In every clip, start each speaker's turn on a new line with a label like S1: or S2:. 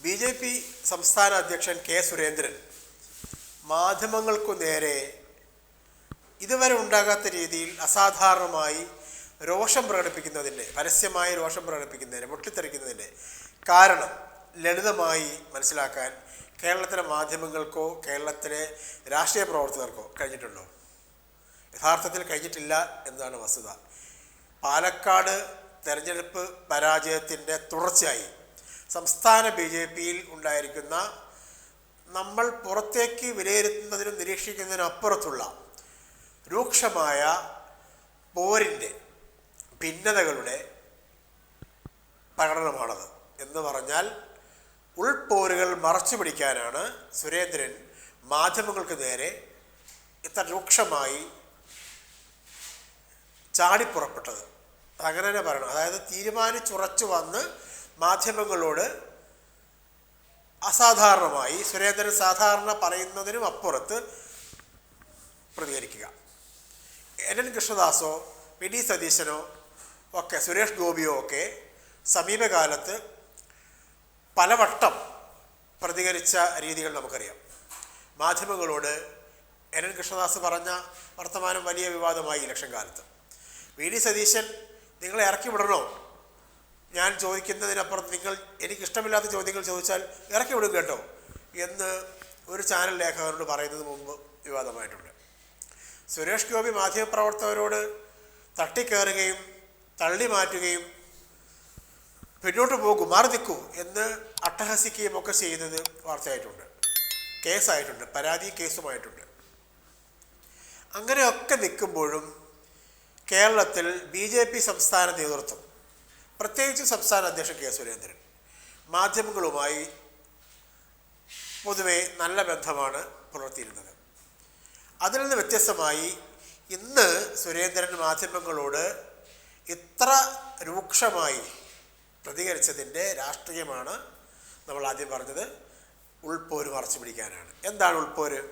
S1: B J P സംസ്ഥാന അധ്യക്ഷൻ K Surendran മാധ്യമങ്ങൾക്കു നേരെ ഇതുവരെ ഉണ്ടാകാത്ത രീതിയിൽ അസാധാരണമായി രോഷം പ്രകടിപ്പിക്കുന്നതിന്റെ പരസ്യമായി രോഷം പ്രകടിപ്പിക്കുന്നതിന് പൊട്ടിത്തെറിക്കുന്നതിന്റെ കാരണം ലളിതമായി മനസ്സിലാക്കാൻ കേരളത്തിലെ മാധ്യമങ്ങൾക്കോ കേരളത്തിലെ രാഷ്ട്രീയ പ്രവർത്തകർക്കോ കഴിഞ്ഞിട്ടുണ്ടോ? യഥാർത്ഥത്തിൽ കഴിഞ്ഞിട്ടില്ല എന്നതാണ് വസ്തുത. പാലക്കാട് തെരഞ്ഞെടുപ്പ് പരാജയത്തിന്റെ തുടർച്ചയായി സംസ്ഥാന ബി ജെ പിയിൽ ഉണ്ടായിരിക്കുന്ന നമ്മൾ പുറത്തേക്ക് വിലയിരുത്തുന്നതിനും നിരീക്ഷിക്കുന്നതിനും അപ്പുറത്തുള്ള രൂക്ഷമായ പോരിന്റെ ഭിന്നതകളുടെ പ്രകടനമാണത്. എന്ന് പറഞ്ഞാൽ ഉൾപോരുകൾ മറച്ചു പിടിക്കാനാണ് സുരേന്ദ്രൻ മാധ്യമങ്ങൾക്ക് നേരെ ഇത്ര രൂക്ഷമായി ചാടിപ്പുറപ്പെട്ടത്. അങ്ങനെ തന്നെ പറയണം. അതായത് തീരുമാനിച്ചുറച്ചു വന്ന് മാധ്യമങ്ങളോട് അസാധാരണമായി സുരേന്ദ്രൻ സാധാരണ പറയുന്നതിനും അപ്പുറത്ത് പ്രതികരിക്കുക. എൻ എൻ കൃഷ്ണദാസോ പി ഡി സതീശനോ ഒക്കെ സുരേഷ് ഗോപിയോ ഒക്കെ സമീപകാലത്ത് പലവട്ടം പ്രതികരിച്ച രീതികൾ നമുക്കറിയാം. മാധ്യമങ്ങളോട് എൻ എൻ കൃഷ്ണദാസ് പറഞ്ഞ വർത്തമാനം വലിയ വിവാദമായി ഇലക്ഷൻ കാലത്ത്. വി ഡി സതീശൻ നിങ്ങളെ ഇറക്കി വിടണോ? ഞാൻ ചോദിക്കുന്നതിനപ്പുറത്ത് നിങ്ങൾ എനിക്കിഷ്ടമില്ലാത്ത ചോദ്യങ്ങൾ ചോദിച്ചാൽ ഇറക്കി വിടും കേട്ടോ എന്ന് ഒരു ചാനൽ ലേഖകരോട് പറയുന്നത് മുമ്പ് വിവാദമായിട്ടുണ്ട്. സുരേഷ് ഗോപി മാധ്യമപ്രവർത്തകരോട് തട്ടിക്കയറുകയും തള്ളി മാറ്റുകയും പിന്നോട്ട് പോകും മാറി നിൽക്കൂ എന്ന് അട്ടഹസിക്കുകയും ഒക്കെ ചെയ്യുന്നത് വാർത്തയായിട്ടുണ്ട്. കേസായിട്ടുണ്ട് പരാതി കേസുമായിട്ടുണ്ട്. അങ്ങനെയൊക്കെ നിൽക്കുമ്പോഴും കേരളത്തിൽ ബി ജെ പി സംസ്ഥാന നേതൃത്വം പ്രത്യേകിച്ച് സംസ്ഥാന അധ്യക്ഷൻ കെ സുരേന്ദ്രൻ. മാധ്യമങ്ങളുമായി പൊതുവെ നല്ല ബന്ധമാണ് പുലർത്തിയിരുന്നത്. അതിൽ നിന്ന് വ്യത്യസ്തമായി ഇന്ന് സുരേന്ദ്രൻ മാധ്യമങ്ങളോട് ഇത്ര രൂക്ഷമായി പ്രതികരിച്ചതിന്റെ രാഷ്ട്രീയമാണ് നമ്മൾ ആദ്യം പറഞ്ഞത്. ഉൾപോര് മറച്ചു പിടിക്കാനാണ്. എന്താണ് ഉൾപോര്?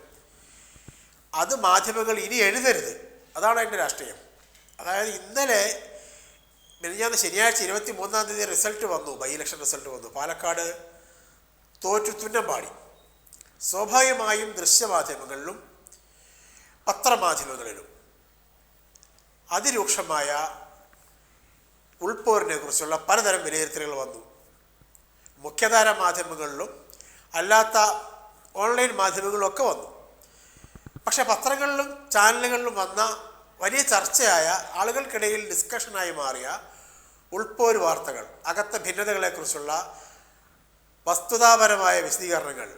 S1: അത് മാധ്യമങ്ങൾ ഇനി എഴുതരുത്. അതാണ് അതിന്റെ രാഷ്ട്രീയം. അതായത് ഇന്നലെ മിനിഞ്ഞാന്ന് ശനിയാഴ്ച ഇരുപത്തി മൂന്നാം തീയതി റിസൾട്ട് വന്നു ബൈ ഇലക്ഷൻ റിസൾട്ട് വന്നു. പാലക്കാട് തോറ്റു തുന്നമ്പാടി. സ്വാഭാവികമായും ദൃശ്യമാധ്യമങ്ങളിലും പത്രമാധ്യമങ്ങളിലും അതിരൂക്ഷമായ ഉൾപോരിനെ കുറിച്ചുള്ള പലതരം വിലയിരുത്തലുകൾ വന്നു. മുഖ്യധാര മാധ്യമങ്ങളിലും അല്ലാത്ത ഓൺലൈൻ മാധ്യമങ്ങളിലും ഒക്കെ വന്നു. പക്ഷേ പത്രങ്ങളിലും ചാനലുകളിലും വന്ന വലിയ ചർച്ചയായ ആളുകൾക്കിടയിൽ ഡിസ്കഷനായി മാറിയ ഉൾപ്പോര് വാർത്തകൾ അകത്ത ഭിന്നതകളെക്കുറിച്ചുള്ള വസ്തുതാപരമായ വിശദീകരണങ്ങൾ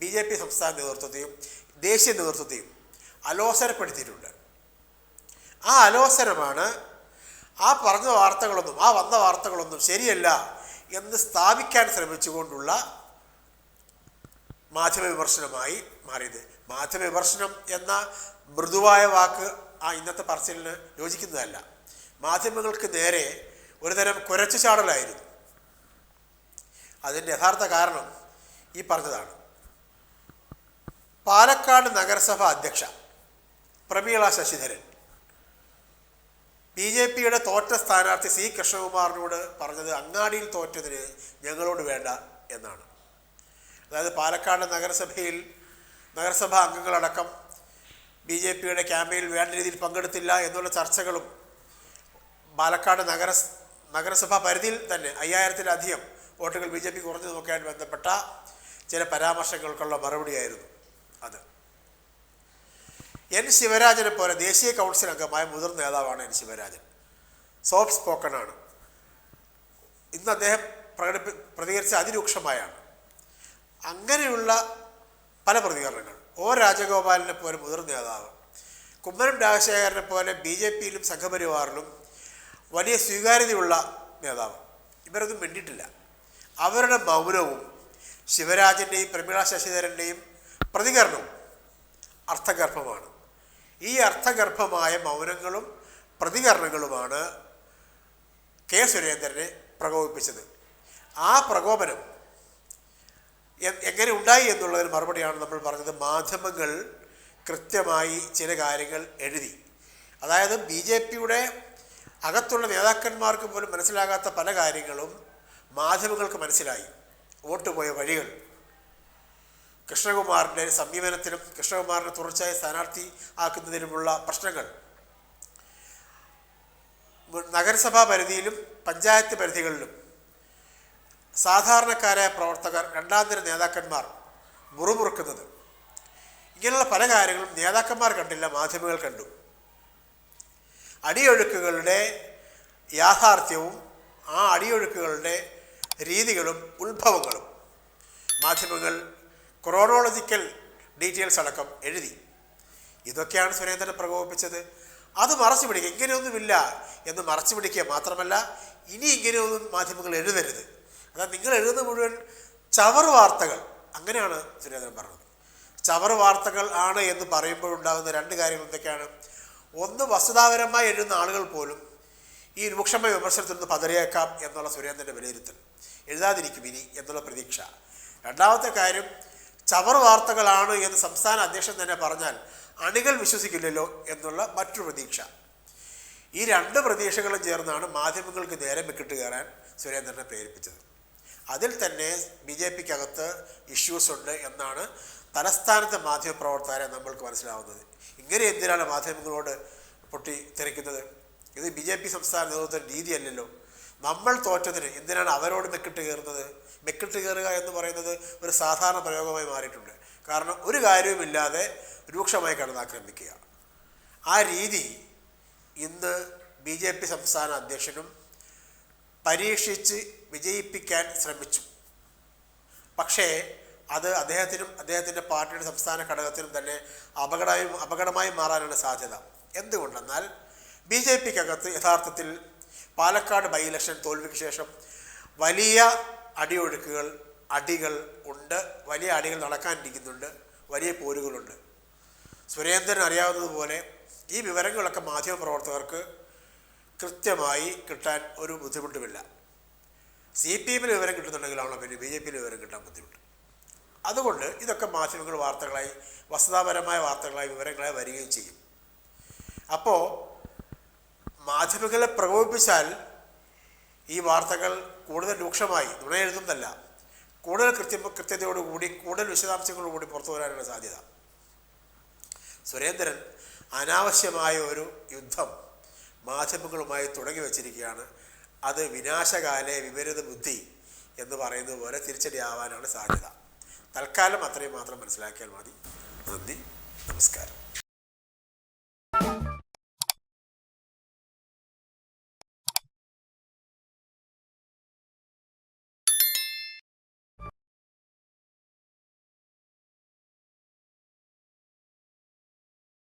S1: ബി ജെ പി സംസ്ഥാന നേതൃത്വത്തെയും ദേശീയ നേതൃത്വത്തെയും അലോസരപ്പെടുത്തിയിട്ടുണ്ട്. ആ അലോസരമാണ് ആ പറഞ്ഞ വാർത്തകളൊന്നും ആ വന്ന വാർത്തകളൊന്നും ശരിയല്ല എന്ന് സ്ഥാപിക്കാൻ ശ്രമിച്ചുകൊണ്ടുള്ള മാധ്യമ വിമർശനമായി മാറിയത്. മാധ്യമ വിമർശനം എന്ന മൃദുവായ വാക്ക് ആ ഇന്നത്തെ പറച്ചിലിന് യോജിക്കുന്നതല്ല. മാധ്യമങ്ങൾക്ക് നേരെ ഒരുതരം കുരച്ചു ചാടലായിരുന്നു. അതിന്റെ യഥാർത്ഥ കാരണം ഈ പറഞ്ഞതാണ്. പാലക്കാട് നഗരസഭ അധ്യക്ഷ പ്രമീള ശശിധരൻ. ബി ജെ പിയുടെ തോറ്റ സ്ഥാനാർത്ഥി സി കൃഷ്ണകുമാറിനോട് പറഞ്ഞത് അങ്ങാടിയിൽ തോറ്റതിന് ഞങ്ങളോട് വേണ്ട എന്നാണ്. അതായത് പാലക്കാട് നഗരസഭയിൽ നഗരസഭാ അംഗങ്ങളടക്കം ബി ജെ പിയുടെ ക്യാമ്പയിനിൽ വേണ്ട രീതിയിൽ പങ്കെടുത്തില്ല എന്നുള്ള ചർച്ചകളും പാലക്കാട് നഗര നഗരസഭാ പരിധിയിൽ തന്നെ അയ്യായിരത്തിലധികം വോട്ടുകൾ ബി ജെ പി കുറഞ്ഞു ബന്ധപ്പെട്ട ചില പരാമർശങ്ങൾക്കുള്ള മറുപടിയായിരുന്നു അത്. എൻ ശിവരാജനെ പോലെ ദേശീയ കൗൺസിൽ അംഗമായ മുതിർന്ന നേതാവാണ് എൻ ശിവരാജൻ. സോഫ്റ്റ് സ്പോക്കണാണ് ഇന്ന് അദ്ദേഹം പ്രകടിപ്പി പ്രതികരിച്ച അതിരൂക്ഷമായാണ്. അങ്ങനെയുള്ള പല പ്രതികരണങ്ങൾ ഒ രാജഗോപാലിനെ പോലെ മുതിർന്ന നേതാവ് കുമ്മനം രാജശേഖരനെ പോലെ ബി ജെ പിയിലും സംഘപരിവാറിലും വലിയ സ്വീകാര്യതയുള്ള നേതാവ്. ഇവരൊന്നും മിണ്ടിയിട്ടില്ല. അവരുടെ മൗനവും ശിവരാജന്റെയും പ്രമീള ശശിധരന്റെയും പ്രതികരണവും അർത്ഥഗർഭമാണ്. ഈ അർത്ഥഗർഭമായ മൗനങ്ങളും പ്രതികരണങ്ങളുമാണ് കെ സുരേന്ദ്രനെ പ്രകോപിപ്പിച്ചത്. ആ പ്രകോപനം എങ്ങനെ ഉണ്ടായി എന്നുള്ളതിന് മറുപടിയാണ് നമ്മൾ പറഞ്ഞത് മാധ്യമങ്ങൾ കൃത്യമായി ചില കാര്യങ്ങൾ എഴുതി. അതായത് ബി ജെ പിയുടെ അകത്തുള്ള നേതാക്കന്മാർക്ക് പോലും മനസ്സിലാകാത്ത പല കാര്യങ്ങളും മാധ്യമങ്ങൾക്ക് മനസ്സിലായി. വോട്ട് പോയ വഴികൾ. കൃഷ്ണകുമാറിന്റെ സമീപനത്തിനും കൃഷ്ണകുമാറിനെ തുടർച്ചയായി സ്ഥാനാർത്ഥി ആക്കുന്നതിനുമുള്ള പ്രശ്നങ്ങൾ. നഗരസഭാ പരിധിയിലും പഞ്ചായത്ത് പരിധികളിലും സാധാരണക്കാരായ പ്രവർത്തകർ രണ്ടാം നിര നേതാക്കന്മാർ മുറുമുറുക്കുന്നത്. ഇങ്ങനെയുള്ള പല കാര്യങ്ങളും നേതാക്കന്മാർ കണ്ടില്ല മാധ്യമങ്ങൾ കണ്ടു. അടിയൊഴുക്കുകളുടെ യാഥാർത്ഥ്യവും ആ അടിയൊഴുക്കുകളുടെ രീതികളും ഉത്ഭവങ്ങളും മാധ്യമങ്ങൾ ക്രോണോളജിക്കൽ ഡീറ്റെയിൽസ് അടക്കം എഴുതി. ഇതൊക്കെയാണ് സുരേന്ദ്രൻ പ്രകോപിപ്പിച്ചത്. അത് മറച്ചു പിടിക്കുക ഇങ്ങനെയൊന്നുമില്ല എന്ന് മറച്ചു പിടിക്കുക മാത്രമല്ല ഇനി ഇങ്ങനെയൊന്നും മാധ്യമങ്ങൾ എഴുതരുത്. അതായത് നിങ്ങൾ എഴുതുന്ന മുഴുവൻ ചവർ വാർത്തകൾ. അങ്ങനെയാണ് സുരേന്ദ്രൻ പറഞ്ഞത്. ചവർ വാർത്തകൾ ആണ് എന്ന് പറയുമ്പോഴുണ്ടാകുന്ന രണ്ട് കാര്യങ്ങൾ എന്തൊക്കെയാണ്? ഒന്ന് വസ്തുതാപരമായി എഴുതുന്ന ആളുകൾ പോലും ഈ രൂക്ഷമായ വിമർശനത്തിൽ നിന്ന് പതറിയേക്കാം എന്നുള്ള സുരേന്ദ്രന്റെ വിലയിരുത്തൽ. എഴുതാതിരിക്കും ഇനി എന്നുള്ള പ്രതീക്ഷ. രണ്ടാമത്തെ കാര്യം ചവർ വാർത്തകളാണ് എന്ന് സംസ്ഥാന അധ്യക്ഷൻ തന്നെ പറഞ്ഞാൽ അണികൾ വിശ്വസിക്കില്ലല്ലോ എന്നുള്ള മറ്റൊരു പ്രതീക്ഷ. ഈ രണ്ട് പ്രതീക്ഷകളും ചേർന്നാണ് മാധ്യമങ്ങൾക്ക് നേരെ വിക്കിട്ട് കയറാൻ സുരേന്ദ്രനെ പ്രേരിപ്പിച്ചത്. അതിൽ തന്നെ ബി ജെ പിക്കകത്ത് ഇഷ്യൂസ് ഉണ്ട് എന്നാണ് തലസ്ഥാനത്തെ മാധ്യമപ്രവർത്തകരെ നമ്മൾക്ക് മനസ്സിലാവുന്നത്. ഇങ്ങനെ എന്തിനാണ് മാധ്യമങ്ങളോട് പൊട്ടി തെറിക്കുന്നത്? ഇത് ബി ജെ പി സംസ്ഥാന നേതൃത്വത്തിന്റെ രീതിയല്ലല്ലോ. നമ്മൾ തോറ്റതിന് എന്തിനാണ് അവരോട് മെക്കിട്ട് കയറുന്നത്? മെക്കിട്ട് കയറുക എന്ന് പറയുന്നത് ഒരു സാധാരണ പ്രയോഗമായി മാറിയിട്ടുണ്ട്. കാരണം ഒരു കാര്യവുമില്ലാതെ രൂക്ഷമായി കടന്നാക്രമിക്കുക. ആ രീതി ഇന്ന് ബി ജെ പി സംസ്ഥാന അധ്യക്ഷനും പരീക്ഷിച്ച് വിജയിപ്പിക്കാൻ ശ്രമിച്ചു. പക്ഷേ അത് അദ്ദേഹത്തിനും അദ്ദേഹത്തിന്റെ പാർട്ടിയുടെ സംസ്ഥാന ഘടകത്തിനും തന്നെ അപകടമായി അപകടമായി മാറാനാണ് സാധ്യത. എന്തുകൊണ്ടെന്നാൽ ബി ജെ പിക്കകത്ത് യഥാർത്ഥത്തിൽ പാലക്കാട് ബൈ ഇലക്ഷൻ തോൽവിക്ക് ശേഷം വലിയ അടിയൊഴുക്കുകൾ അടികൾ ഉണ്ട്. വലിയ അടികൾ നടക്കാനിരിക്കുന്നുണ്ട്. വലിയ പോരുകളുണ്ട്. സുരേന്ദ്രൻ അറിയാവുന്നതുപോലെ ഈ വിവരങ്ങളൊക്കെ മാധ്യമപ്രവർത്തകർക്ക് കൃത്യമായി കിട്ടാൻ ഒരു ബുദ്ധിമുട്ടുമില്ല. സി പി എമ്മിന് വിവരം കിട്ടുന്നുണ്ടെങ്കിലാണല്ലോ പിന്നെ ബി ജെ പിയിൽ വിവരം കിട്ടാൻ ബുദ്ധിമുട്ട്. അതുകൊണ്ട് ഇതൊക്കെ മാധ്യമങ്ങൾ വാർത്തകളായി വസ്തുതാപരമായ വാർത്തകളായി വിവരങ്ങളായി വരികയും ചെയ്യും. അപ്പോൾ മാധ്യമങ്ങളെ പ്രകോപിപ്പിച്ചാൽ ഈ വാർത്തകൾ കൂടുതൽ രൂക്ഷമായി നുണയെഴുതുന്നതല്ല കൂടുതൽ കൃത്യ കൃത്യതയോടുകൂടി കൂടുതൽ വിശദാംശങ്ങളോടുകൂടി പുറത്തു വരാനുള്ള സാധ്യത. സുരേന്ദ്രൻ അനാവശ്യമായ ഒരു യുദ്ധം മാധ്യമങ്ങളുമായി തുടങ്ങി വച്ചിരിക്കുകയാണ്. അത് വിനാശകാലെ വിപരീത ബുദ്ധി എന്ന് പറയുന്നത് പോലെ തിരിച്ചടിയാവാനാണ് സാധ്യത. തൽക്കാലം അത്രയും മാത്രം മനസ്സിലാക്കിയാൽ മതി. നന്ദി. നമസ്കാരം.